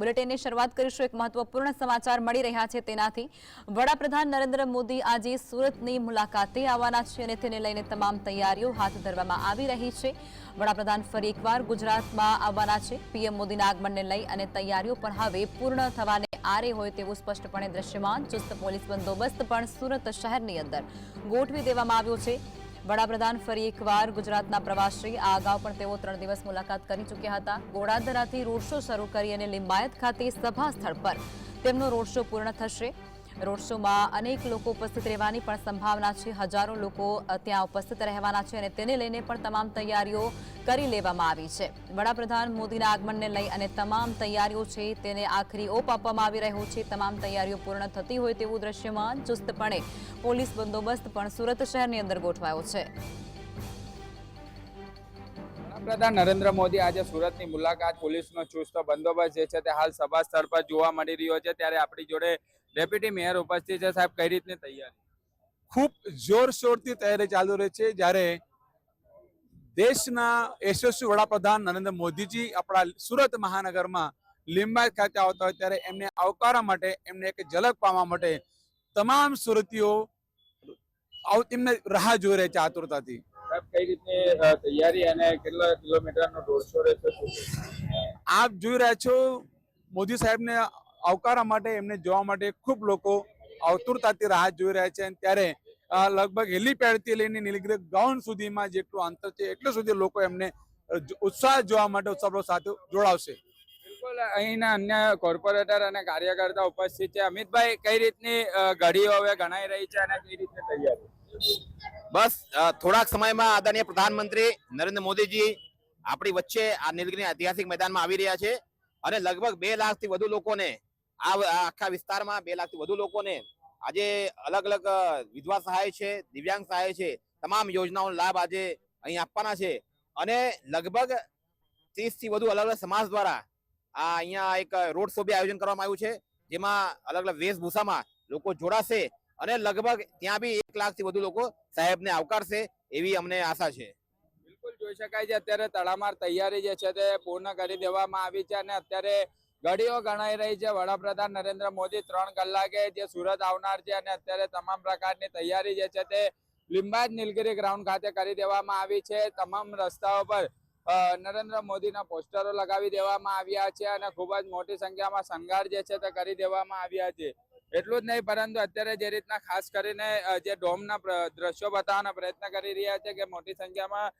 બુલેટિનની શરૂઆત કરીશું. એક મહત્વપૂર્ણ સમાચાર મળી રહ્યા છે તેનાથી. વડાપ્રધાન નરેન્દ્ર મોદી આજે સુરતની મુલાકાતે આવવાના છે અને તેને લઈને તમામ તૈયારીઓ હાથ ધરવામાં આવી રહી છે. વડાપ્રધાન ફરી એકવાર ગુજરાતમાં આવવાના છે. પીએમ મોદીના આગમનને લઈ અને તૈયારીઓ પણ હવે પૂર્ણ થવાને આરે હોય તેવું સ્પષ્ટપણે દ્રશ્યમાન ચુસ્ત પોલીસ બંદોબસ્ત પણ સુરત શહેરની અંદર ગોઠવી દેવામાં આવ્યો છે. વડાપ્રધાન ફરી એકવાર ગુજરાતના પ્રવાસી. આ અગાઉ પણ તેઓ ત્રણ દિવસ મુલાકાત કરી ચૂક્યા હતા. ગોળાદરાથી રોડ શો શરૂ કરી અને લિંબાયત ખાતે સભા સ્થળ પર તેમનો રોડ શો પૂર્ણ થશે. રોડ શોમાં અનેક લોકો ઉપસ્થિત રહેવાની પણ સંભાવના છે. હજારો લોકો ત્યાં ઉપસ્થિત રહેવાના છે અને તેને લઈને પણ તમામ તૈયારીઓ કરી લેવામાં આવી છે. વડાપ્રધાન મોદીના આગમનને લઈ અને તમામ તૈયારીઓ છે તેને આખરી ઓપ આપવામાં આવી રહ્યો છે. તમામ તૈયારીઓ પૂર્ણ થતી હોય તેવું દ્રશ્યમાં ચુસ્તપણે પોલીસ બંદોબસ્ત પણ સુરત શહેરની અંદર ગોઠવાયો છે. વડાપ્રધાન નરેન્દ્ર મોદી આજે સુરતની મુલાકાત, પોલીસનો ચુસ્ત બંદોબસ્ત જે છે તે હાલ સભા સ્થળ પર જોવા મળી રહ્યો છે. ત્યારે આપણી જોડે ડેપ્યુટી મેયર ઉપસ્થિત છે. સાહેબ કઈ રીતની તૈયારી? ખૂબ જોરશોરથી તૈયારી ચાલુ રહી છે. જ્યારે દેશના યશસ્વી વડાપ્રધાન નરેન્દ્ર મોદીજી આપણા સુરત મહાનગરમાં લિંબાયત ખાતે આવતા હોય ત્યારે એમને આવકારવા માટે એમને એક ઝલક પામવા માટે તમામ સુરતીઓ એમને રાહ જોઈ રહે છે આતુરતાથી. કઈ રીતની તૈયારી અને કેટલા કિલોમીટરનો રોડ શો રહેશે? આપ જોઈ રહ્યા છો મોદી સાહેબને આવકારવા માટે એમને જોવા માટે ખૂબ લોકો આતુરતાથી રાહ જોઈ રહ્યા છે અને ત્યારે લગભગ હેલીપેડથી લઈને નીલગિરી ગ્રાઉન્ડ સુધીમાં જેટલું અંતર છે એટલું સુધી લોકો એમને ઉત્સાહ જોવા માટે ઉત્સવ સાથે જોડાવશે. બિલકુલ અહીંના અન્ય કોર્પોરેટર અને કાર્યકર્તા ઉપસ્થિત છે. અમિતભાઈ કઈ રીતની ઘડીઓ હવે ગણાઈ રહી છે અને કઈ રીતની તૈયારી? બસ થોડાક સમયમાં આદરણીય પ્રધાનમંત્રી નરેન્દ્ર મોદીજી આપણી વચ્ચે આ નીલગિરી ઐતિહાસિક મેદાનમાં આવી રહ્યા છે અને લગભગ બે લાખથી વધુ લોકોને આ આખા વિસ્તારમાં બે લાખથી વધુ લોકોને આજે અલગ અલગ વિધવા સહાય છે, દિવ્યાંગ સહાય છે, તમામ યોજનાઓનો લાભ આજે અહીં આપવાના છે. અને લગભગ ત્રીસથી વધુ અલગ અલગ સમાજ દ્વારા આ અહીંયા એક રોડ શો બી આયોજન કરવામાં આવ્યું છે, જેમાં અલગ અલગ વેશભૂષામાં લોકો જોડાશે અને લગભગ ત્યાં બી એક લાખથી વધુ લોકો સાહેબને આવકારશે એવી અમને આશા છે. બિલકુલ જોઈ શકાય છે, અત્યારે તડામાર તૈયારી જે છે તે પૂર્ણ કરી દેવામાં આવી છે અને અત્યારે ઘડીઓ ગણાઈ રહી છે. વડાપ્રધાન નરેન્દ્ર મોદી ત્રણ કલાકે જે સુરત આવનાર છે અને અત્યારે તમામ પ્રકારની તૈયારી જે છે તે લિંબાયત નીલગિરી ગ્રાઉન્ડ ખાતે કરી દેવામાં આવી છે. તમામ રસ્તાઓ પર નરેન્દ્ર મોદીના પોસ્ટરો લગાવી દેવામાં આવ્યા છે અને ખૂબ જ મોટી સંખ્યામાં શણગાર જે છે તે કરી દેવામાં આવ્યા છે. એટલું જ નહીં, પરંતુ અત્યારે જે રીતના ખાસ કરીને જે ડોમના દ્રશ્યો બતાવવાના પ્રયત્ન કરી રહ્યા છે કે મોટી સંખ્યામાં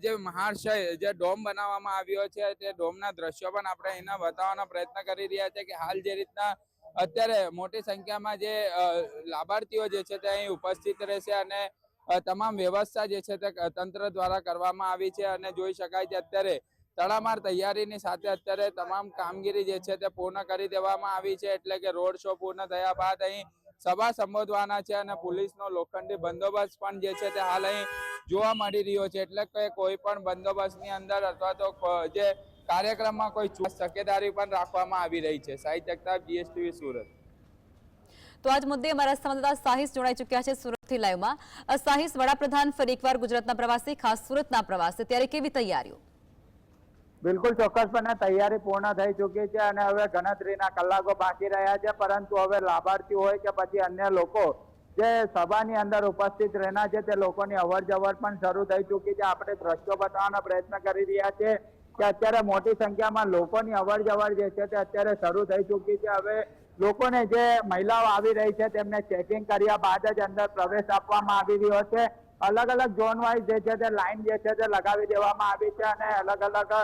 જે મહાશય, જે ડોમ બનાવવામાં આવ્યો છે, તે ડોમના દ્રશ્યો પણ આપણે એના બતાવવાનો પ્રયત્ન કરી રહ્યા છે કે હાલ જે રીતના અત્યારે મોટી સંખ્યામાં જે લાભાર્થીઓ જે છે તે અહીં ઉપસ્થિત રહેશે અને તમામ વ્યવસ્થા જે છે તે તંત્ર દ્વારા કરવામાં આવી છે અને જોઈ શકાય છે અત્યારે તડામાર તૈયારીની સાથે અત્યારે તમામ કામગીરી જે છે તે પૂર્ણ કરી દેવામાં આવી છે. એટલે કે રોડ શો પૂર્ણ થયા બાદ અહીં સભા સંબોધવાના છે અને પોલીસનો લોખંડી બંદોબસ્ત પણ જે છે તે હાલ અહીં જોવા મળી રહ્યો છે. એટલે કે કોઈ પણ બંદોબસ્તની અંદર અથવા તો જે કાર્યક્રમમાં કોઈ તકેદારી પણ રાખવામાં આવી રહી છે. સાહિત્ય જગતાપ જીએસટીવી સુરત. તો આજ મુદ્દે અમારા સંવાદદાતા સાહિસ જોડાઈ ચૂક્યા છે સુરતથી લાઈવમાં. સાહિસ, વડાપ્રધાન ફરી એકવાર ગુજરાતના પ્રવાસે, ખાસ સુરતના પ્રવાસે. ત્યારે કેવી તૈયારીઓ? બિલકુલ ચોક્કસપણે તૈયારી પૂર્ણ થઈ ચૂકી છે અને હવે ગણતરીના કલાકો બાકી રહ્યા છે, પરંતુ હવે લાભાર્થી હોય કે પછી અન્ય લોકો જે સભાની અંદર ઉપસ્થિત રહેના છે, તે લોકોની અવર જવર પણ શરૂ થઈ ચૂકી છે. આપણે દ્રશ્યો બતાવવાનો પ્રયત્ન કરી રહ્યા છે કે અત્યારે મોટી સંખ્યામાં લોકોની અવર જવર જે છે, તે અત્યારે શરૂ થઈ ચૂકી છે. હવે લોકોને જે મહિલાઓ આવી રહી છે, તેમને ચેકિંગ કર્યા બાદ જ અંદર પ્રવેશ આપવામાં આવી રહ્યો છે. અલગ અલગ ઝોન વાઇઝ જે છે, તે લાઈન જે છે, તે લગાવી દેવામાં આવી છે અને અલગ અલગ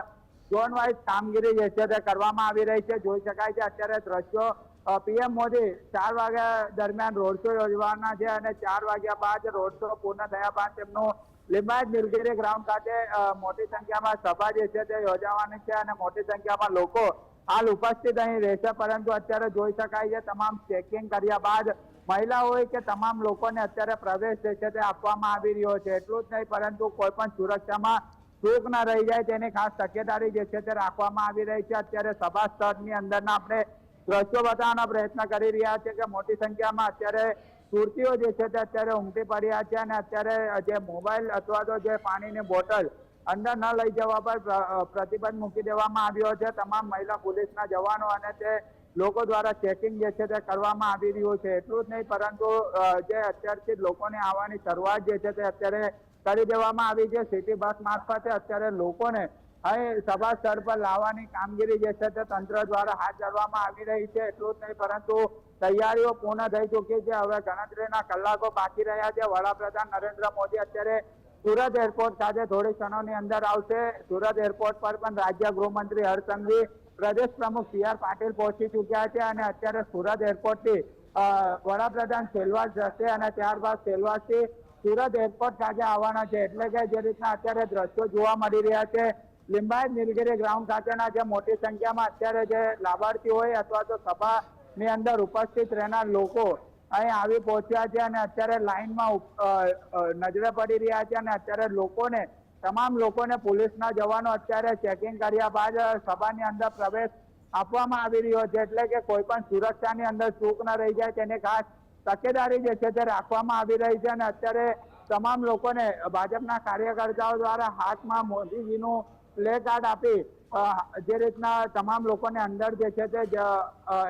ઝોન વાઇઝ કામગીરી જે છે તે કરવામાં આવી રહી છે. જોઈ શકાય છે અત્યારે દ્રશ્યો પીએમ મોદી ચાર વાગ્યા દરમિયાન રોડ શો યોજવાના છે અને ચાર વાગ્યા બાદ રોડ શો પૂર્ણ થયા બાદ તેમનું લિંબાયત નીલગીરી ગ્રાઉન્ડ ખાતે મોટી સંખ્યામાં સભા જે છે તે યોજાવાની છે અને મોટી સંખ્યામાં લોકો હાલ ઉપસ્થિત અહીં રહેશે. પરંતુ અત્યારે જોઈ શકાય છે તમામ ચેકિંગ કર્યા બાદ મહિલાઓએ કે તમામ લોકોને અત્યારે પ્રવેશ જે છે તે આપવામાં આવી રહ્યો છે. એટલું જ નહીં, પરંતુ કોઈ પણ સુરક્ષામાં ચૂક ન રહી જાય તેની ખાસ તકેદારી જે છે તે રાખવામાં આવી રહી છે. અત્યારે સભા સ્થળની અંદરના આપણે દ્રશ્યો બતાવવાનો પ્રયત્ન કરી રહ્યા છે કે મોટી સંખ્યામાં અત્યારે સુરતીઓ જે છે તે અત્યારે ઉમટી પડ્યા છે અને અત્યારે જે મોબાઈલ અથવા તો જે પાણીની બોટલ અંદર ન લઈ જવા પ્ર- પ્રતિબંધ મૂકી દેવામાં આવ્યો છે. તમામ મહિલા પોલીસના જવાનો અને તે લોકો દ્વારા ચેકિંગ જે છે તે કરવામાં આવી રહ્યું છે. એટલું જ નહીં પરંતુ જે અત્યારથી લોકોને આવવાની શરૂઆત જે છે તે અત્યારે કરી દેવામાં આવી છે. સિટી બસ મારફતે અત્યારે લોકોને અહીં સભા સ્થળ પર લાવવાની કામગીરી જે છે તે તંત્ર દ્વારા હાથ ધરવામાં આવી રહી છે. એટલું જ નહીં, પરંતુ તૈયારીઓ પૂર્ણ થઈ ચૂકી છે. હવે ગણતરીના કલાકો બાકી રહ્યા છે. વડાપ્રધાન નરેન્દ્ર મોદી અત્યારે સુરત એરપોર્ટ સાથે થોડી ક્ષણોની અંદર આવશે. સુરત એરપોર્ટ પર પણ રાજ્ય ગૃહમંત્રી હરસંઘવી પ્રદેશ પ્રમુખ સી આર પાટીલ પહોંચી ચૂક્યા છે અને અત્યારે સુરત એરપોર્ટથી વડાપ્રધાન સેલવાસ જશે અને ત્યારબાદ સેલવાસથી સુરત એરપોર્ટ ખાતે આવવાના છે. એટલે કે જે રીતના અત્યારે દ્રશ્યો જોવા મળી રહ્યા છે લિંબાયત નીલગીરી ગ્રાઉન્ડ ખાતેના જે મોટી સંખ્યામાં અત્યારે જે લાભાર્થી હોય અથવા તો સભાની અંદર ઉપસ્થિત રહેનાર લોકો અહીં આવી પહોંચ્યા છે અને અત્યારે અ, નજરે પડી રહ્યા છે અને અત્યારે લોકોને તમામ લોકોને પોલીસના જવાનો અત્યારે ચેકિંગ કર્યા બાદ સભાની અંદર પ્રવેશ આપવામાં આવી રહ્યો છે. એટલે કે કોઈ પણ સુરક્ષાની અંદર ચૂક ન રહી જાય તેની ખાસ તકેદારી જે છે તે રાખવામાં આવી રહી છે અને અત્યારે તમામ લોકોને ભાજપના કાર્યકર્તાઓ દ્વારા હાથમાં મોદીજીનું પ્લે કાર્ડ આપી જે રીતના તમામ લોકોને અંદર જે છે તે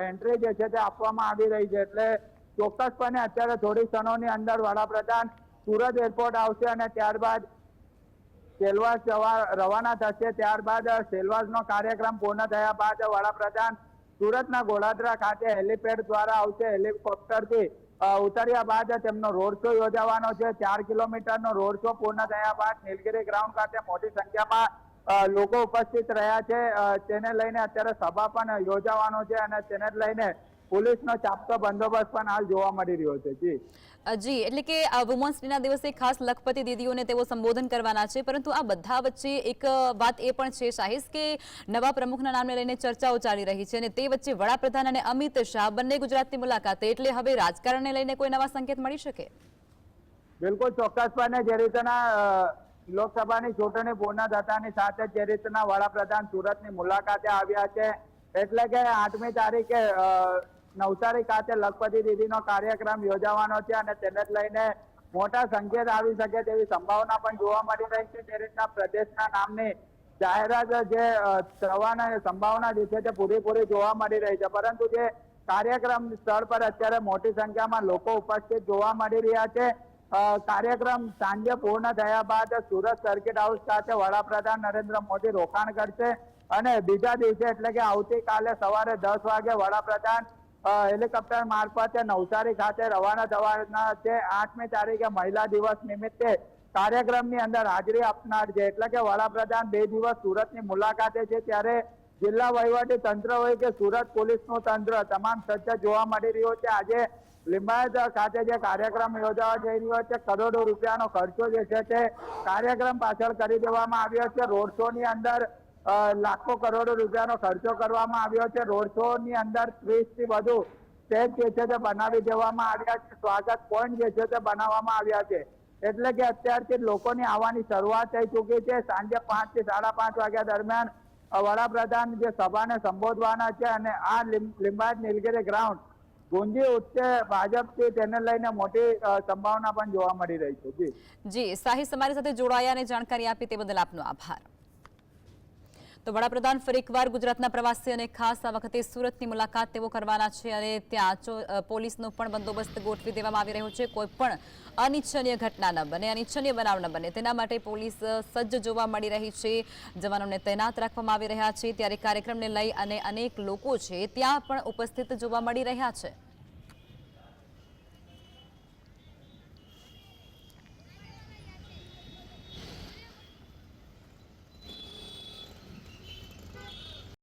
એન્ટ્રી જે છે તે આપવામાં આવી રહી છે. એટલે ચોક્કસપણે અત્યારે થોડી ક્ષણોની અંદર વડાપ્રધાન સુરત એરપોર્ટ આવશે અને ત્યારબાદ સેલવાસ જવા, રવાના થશે. ત્યારબાદ સેલવાસનો કાર્યક્રમ પૂર્ણ થયા બાદ વડાપ્રધાન સુરતના ગોળાદરા ખાતે હેલીપેડ દ્વારા આવશે હેલિકોપ્ટરથી. ઉતર્યા બાદ તેમનો રોડ શો યોજાવાનો છે. ચાર કિલોમીટરનો રોડ શો પૂર્ણ થયા બાદ નીલગીરી ગ્રાઉન્ડ ખાતે મોટી સંખ્યામાં લોકો ઉપસ્થિત રહ્યા છે. તેને લઈને અત્યારે સભા પણ યોજાવાનો છે અને તેને લઈને પોલીસનો ચાપતો બંદોબસ્ત પણ હાલ જોવા મળી રહ્યો છે જી. જી એટલે કે આ વુમન્સ ડેના દિવસે ખાસ લખપતિ દીદીઓને તેઓ સંબોધન કરવાના છે પરંતુ આ બધા વચ્ચે એક વાત એ પણ છે શાહિસ કે નવા પ્રમુખના નામને લઈને ચર્ચાઓ ચાલી રહી છે અને તે વચ્ચે વડાપ્રધાન અને અમિત શાહ બંને ગુજરાતની મુલાકાતે એટલે હવે રાજકારણને લઈને કોઈ નવા સંકેત મળી શકે? બિલકુલ ચોક્કસપણે જે રીતના લોકસભાની ચૂંટણી પૂર્ણ થતાની સાથે જે રીતના વડાપ્રધાન સુરતની મુલાકાતે આવ્યા છે એટલે કે આઠમી તારીખે નવસારી ખાતે લખપતિ દીદીનો કાર્યક્રમ યોજાવાનો છે અને તેને જ લઈને મોટા સંકેત આવી શકે તેવી સંભાવના પણ જોવા મળી રહી છે. તે રીતના પ્રદેશના નામની જાહેરાત જે થવાની સંભાવના જે છે તે પૂરેપૂરી જોવા મળી રહી છે. પરંતુ જે કાર્યક્રમ સ્થળ પર અત્યારે મોટી સંખ્યામાં લોકો ઉપસ્થિત જોવા મળી રહ્યા છે. કાર્યક્રમ સાંજે પૂર્ણ થયા બાદ સુરત સર્કિટ હાઉસ ખાતે વડાપ્રધાન નરેન્દ્ર મોદી રોકાણ કરશે અને બીજા દિવસે એટલે કે આવતીકાલે સવારે દસ વાગે વડાપ્રધાન હેલિકોપ્ટર મારફતે નવસારી ખાતે રવાના થવાના છે. આઠમી તારીખે મહિલા દિવસ નિમિત્તે કાર્યક્રમની અંદર હાજરી આપનાર છે. એટલે કે વડાપ્રધાન બે દિવસ સુરતની મુલાકાતે છે. ત્યારે જિલ્લા વહીવટી તંત્ર હોય કે સુરત પોલીસનું તંત્ર તમામ સજ્જ જોવા મળી રહ્યો છે. આજે લિંબાયત ખાતે જે કાર્યક્રમ યોજાવા જઈ રહ્યો છે, કરોડો રૂપિયાનો ખર્ચો જે છે તે કાર્યક્રમ પાછળ કરી દેવામાં આવ્યો છે. રોડ શો ની અંદર લાખો કરોડો રૂપિયાનો ખર્ચો કરવામાં આવ્યો છે. રોડ શો ની અંદર ત્રીસથી વધુ સ્ટેજ જે છે તે બનાવી દેવામાં આવ્યા છે. સ્વાગત પોઈન્ટ જે છે તે બનાવવામાં આવ્યા છે. એટલે કે અત્યારથી લોકોની આવવાની શરૂઆત થઈ ચૂકી છે. સાંજે પાંચથી સાડા પાંચ વાગ્યા દરમિયાન વડાપ્રધાન જે સભાને સંબોધવાના છે અને આ લિંબાયત નીલગીરી ગ્રાઉન્ડ ગુંજી ઉઠશે ભાજપથી તેને લઈને મોટી સંભાવના પણ જોવા મળી રહી છે. જી. જી અમારી સાથે જોડાયા અને જાણકારી આપી તે બદલ આપનો આભાર. તો વડાપ્રધાન ફરી એકવાર ગુજરાતના પ્રવાસી અને ખાસ આ વખતે સુરતની મુલાકાત તેઓ કરવાના છે અને ત્યાં પોલીસનો પણ બંદોબસ્ત ગોઠવી દેવામાં આવી રહ્યો છે. કોઈ પણ અનિચ્છનીય ઘટના ન બને, અનિચ્છનીય બનાવ ન બને. તેના માટે પોલીસ સજ્જ જોવા મળી રહી છે. જવાનોને તૈનાત રાખવામાં આવી રહ્યા છે. ત્યારે કાર્યક્રમને લઈ અને અનેક લોકો છે ત્યાં પણ ઉપસ્થિત જોવા મળી રહ્યા છે.